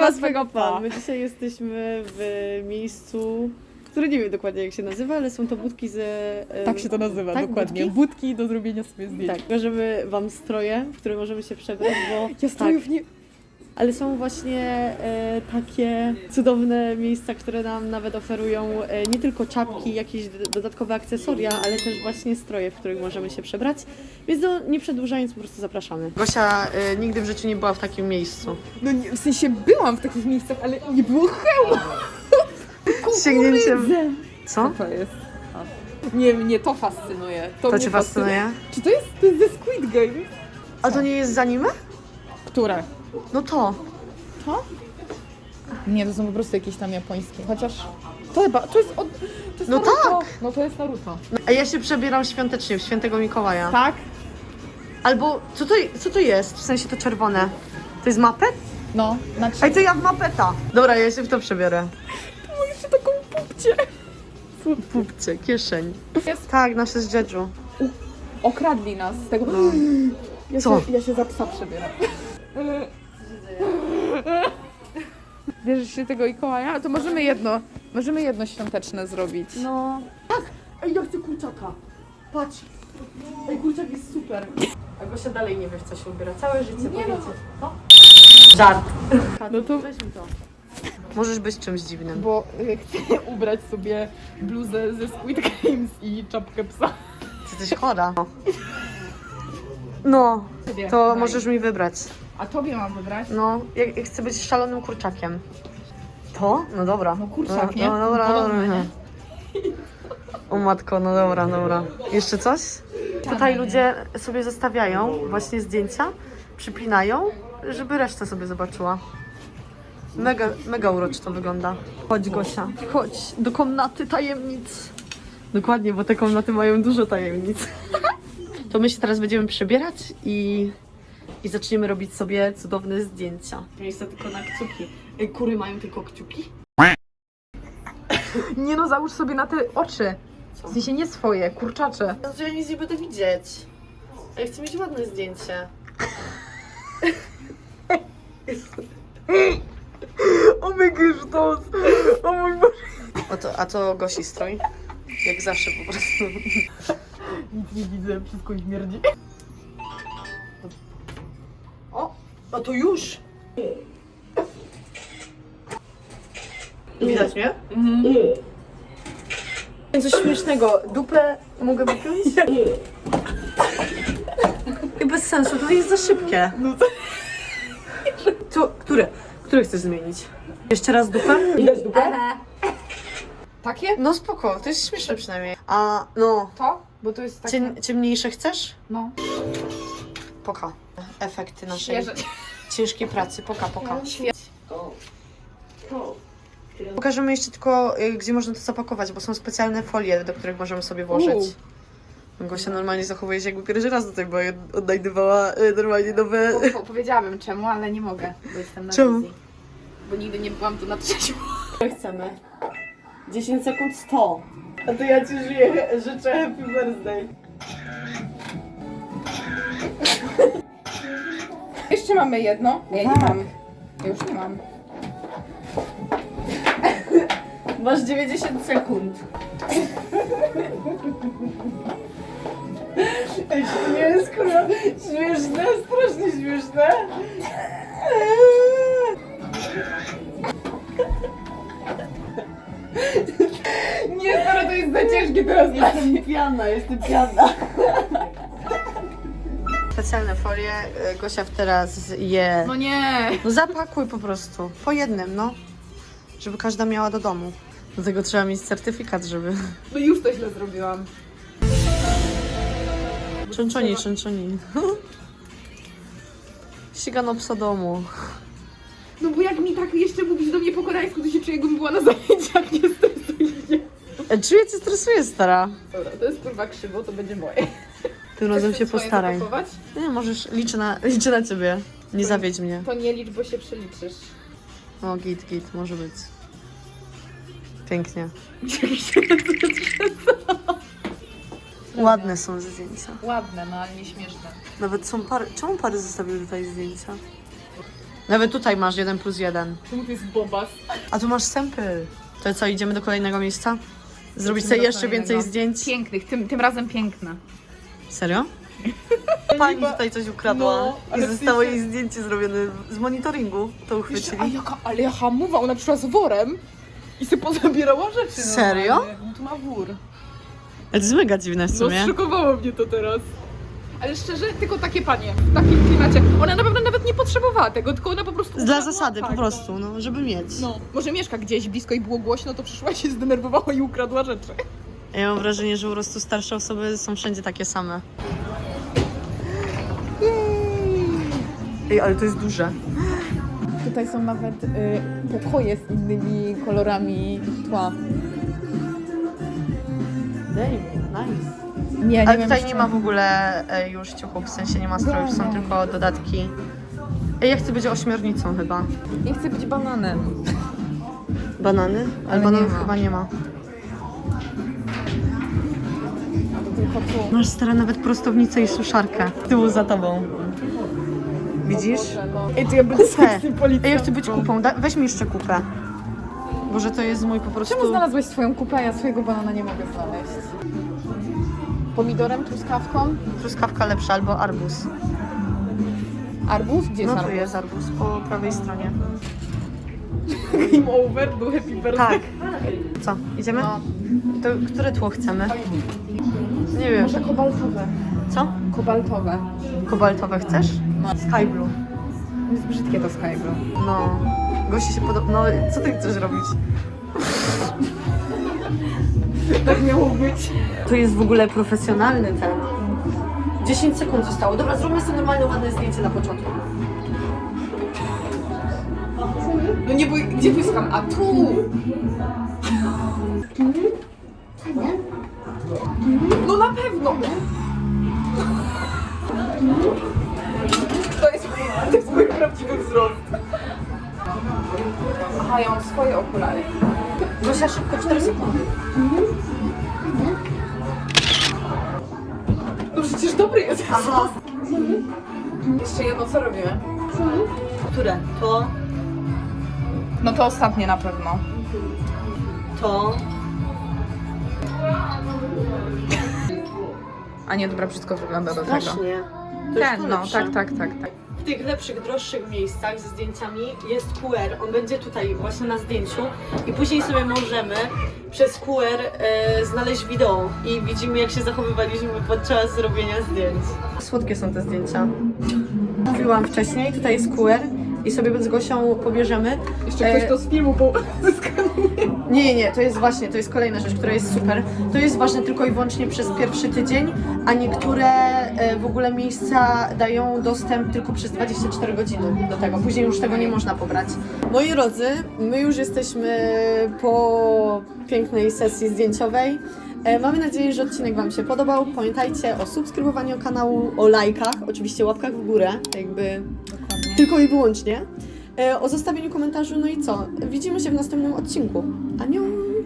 Was swego pa. My dzisiaj jesteśmy w miejscu, które nie wiem dokładnie jak się nazywa, ale są to budki z... em, Tak się to nazywa, tak, dokładnie. budki? Budki? do zrobienia sobie zdjęć. Tak, pokażemy wam stroje, w które możemy się przebrać, bo... Ja strojów tak, nie... ale są właśnie e, takie cudowne miejsca, które nam nawet oferują e, nie tylko czapki, jakieś dodatkowe akcesoria, ale też właśnie stroje, w których możemy się przebrać. Więc no, nie przedłużając, po prostu zapraszamy. Gosia e, nigdy w życiu nie była w takim miejscu. No nie, w sensie byłam w takich miejscach, ale nie było hełma. Z sięgnięciem... Co? Co to jest? Nie, mnie to fascynuje. To, To mnie cię fascynuje? Czy to jest, to jest ze Squid Game? A to nie jest z anime? Które? No to. Nie, to są po prostu jakieś tam japońskie. Chociaż to chyba, to jest od... To jest No Naruto. tak. No to jest Naruto. A ja się przebieram świątecznie, w świętego Mikołaja. Tak? Albo, co to, co to jest? W sensie to czerwone. To jest mapet? No, znaczy... Ej, to ja w mapeta. Dobra, ja się w to przebiorę. Mam jeszcze taką pupcie. Pupcie, kieszeń. Jest. Tak, nasze z Jeju. Okradli nas z tego... Ja Co? Się, ja się za psa przebieram. Bierzesz się tego Mikołaja? To możemy jedno, możemy jedno świąteczne zrobić. No. Tak! Ej, ja chcę kurczaka. Patrz. Ej, kurczak jest super. A Gosia dalej nie wie, w co się ubiera. Całe życie, Nie powiecie. no. Co? Żart. No to Weźmy to. Możesz być czymś dziwnym. Bo y, chcę ubrać sobie bluzę ze Squid Games i czapkę psa. Ty jesteś chora. No, to możesz mi wybrać. A tobie mam wybrać? No, ja, ja chcę być szalonym kurczakiem. To? No dobra. No kurczak, no, nie? No dobra, Podobny, dobra. nie? O matko, no dobra, dobra. Jeszcze coś? Tutaj ludzie sobie zostawiają właśnie zdjęcia, przypinają, żeby resztę sobie zobaczyła. Mega, mega uroczy to wygląda. Chodź Gosia, chodź do komnaty tajemnic. Dokładnie, bo te komnaty mają dużo tajemnic. To my się teraz będziemy przebierać i, i zaczniemy robić sobie cudowne zdjęcia. Miejsce tylko na kciuki. Ej, kury mają tylko kciuki? Nie no, załóż sobie na te oczy. W sensie nie swoje, kurczacze. To ja nic nie będę widzieć. A ja chcę mieć ładne zdjęcie. O my gysztos! O mój Boże! A to, a to Gosi strój? Jak zawsze po prostu. Nic nie widzę, wszystko śmierdzi. A to już! Widać mnie? Mhm. Coś śmiesznego. Dupę mogę wypiąć? I bez sensu, to jest za szybkie. No to... To, które? Które chcesz zmienić? Jeszcze raz dupę? Widać dupę? Takie? No spoko, to jest śmieszne przynajmniej. A no, To? Bo to jest takie... Ciem, ciemniejsze chcesz? No. Poka. Efekty naszej Świeże. ciężkiej pracy. Poka, poka. Pokażemy jeszcze tylko, y, gdzie można to zapakować, bo są specjalne folie, do których możemy sobie włożyć. Gosia normalnie zachowuje się jakby pierwszy raz tutaj, bo odnajdywała y, normalnie nowe... Po, po, powiedziałabym czemu, ale nie mogę, bo jestem na Czemu? wizji. Bo nigdy nie byłam tu na trzeźwo. chcemy. 10 sekund 100. A to ja Ci żyję, życzę happy birthday. Jeszcze mamy jedno. Ja nie mam. Ja już nie mam. Masz 90 sekund. Ej, to nie jest kurwa śmieszne, strasznie śmieszne. Nie, stara, to jest za ciężkie teraz dla mnie. Jestem piana, jestem piana. Specjalne folie, y, Gosia teraz je. No nie. No zapakuj po prostu, po jednym, no. Żeby każda miała do domu. Do tego trzeba mieć certyfikat, żeby... No już to źle zrobiłam. Częczoni, częczoni. Ścigano psa domu. No bo jak mi tak jeszcze mówisz do mnie po koreańsku, to się czuję, jakbym była na zajęciach, nie stresuj się. E, Czuję, cię stresuje, stara. Dobra, to jest kurwa krzywo, to będzie moje. Tym razem się postaraj. zapakować? Nie, możesz, liczę na, liczę na ciebie. Nie zawiedź mnie. To nie licz, bo się przeliczysz. O, git, git, może być. Pięknie. Ładne są zdjęcia. Ładne, no ale nie śmieszne. Nawet są pary. Czemu pary zostawiły tutaj zdjęcia? Nawet tutaj masz jeden plus jeden. Czemu to jest bobas? A tu masz sample. To co, idziemy do kolejnego miejsca? Zrobić sobie jeszcze więcej zdjęć? Pięknych, tym, tym razem piękne. Serio? Pani tutaj coś ukradła No, i ale w zostało sensie- jej zdjęcie zrobione z monitoringu. To Jeszcze, a uchwycili. jaka, ale jaka mowa, ona przyszła z worem i sobie pozabierała rzeczy Serio? normalnie. No tu ma wór. Ale to jest mega dziwne w No sumie. zszokowało mnie to teraz. Ale szczerze, tylko takie panie, w takim klimacie. Ona na pewno nawet nie potrzebowała tego, tylko ona po prostu... Dla ukradła, zasady, tak, po prostu, no, żeby mieć. No, może mieszka gdzieś blisko i było głośno, to przyszła się zdenerwowała i ukradła rzeczy. Ja mam wrażenie, że po prostu starsze osoby są wszędzie takie same. Ej, ale to jest duże. Tutaj są nawet y, pokoje z innymi kolorami tła. Dej, nice. Nie, Ale tutaj nie ma w ogóle e, już ciuchów, w sensie nie ma strojów, są tylko dodatki. Ej, ja chcę być ośmiornicą chyba. Nie chcę być bananem. Banany? Ale, Ale bananów nie ma. chyba nie ma. Tu. Masz stara nawet prostownicę i suszarkę. Tyłu za tobą. Widzisz? Ej, to ja będę Kupę. seksy policjantką. Ej, ja chcę być kupą. Da, weź mi jeszcze kupę. Boże, to jest mój po prostu... Czemu znalazłeś swoją kupę, a ja swojego banana nie mogę znaleźć? Pomidorem, truskawką? Truskawka lepsza albo arbuz. Arbuz? Gdzie jest No tu arbuz? jest arbuz, po prawej stronie. Game over, do happy birthday. Tak. Co, idziemy? No. To, które tło chcemy? Nie wiem. Może kobaltowe. Co? Kobaltowe. Kobaltowe chcesz? No. Sky blue. Jest brzydkie to Sky Blue. No. Gości się podoba... No, co ty chcesz robić? Tak miało być. To jest w ogóle profesjonalny ten. 10 sekund zostało. Dobra, zróbmy sobie normalne, ładne zdjęcie na początku. No nie, bo gdzie wyskam? A tu! No na pewno! To jest, to jest mój prawdziwy wzrost. Aha, ja mam swoje okulary. Gosia, szybko, 4 sekundy. No przecież dobry jest. Aha. Jeszcze jedno, co robimy? Które? To, No to ostatnie na pewno. to... A nie, dobra, brzydko wygląda do tego. Strasznie. To jest Ten, no, lepsze. tak, tak, tak, tak. W tych lepszych, droższych miejscach ze zdjęciami jest QR. On będzie tutaj właśnie na zdjęciu i później sobie możemy przez QR e, znaleźć wideo i widzimy jak się zachowywaliśmy podczas robienia zdjęć. Słodkie są te zdjęcia. Mówiłam wcześniej, tutaj jest QR i sobie z Gosią pobierzemy. Jeszcze E, ktoś to z filmu po... Nie, nie, nie, to jest właśnie, to jest kolejna rzecz, która jest super. To jest ważne tylko i wyłącznie przez pierwszy tydzień, a niektóre e, w ogóle miejsca dają dostęp tylko przez 24 godziny do tego. Później już tego nie można pobrać. Moi drodzy, my już jesteśmy po pięknej sesji zdjęciowej. E, Mamy nadzieję, że odcinek Wam się podobał. Pamiętajcie o subskrybowaniu kanału, o lajkach, oczywiście łapkach w górę, jakby tylko i wyłącznie. E, O zostawieniu komentarzu, no i co? Widzimy się w następnym odcinku. Aniu!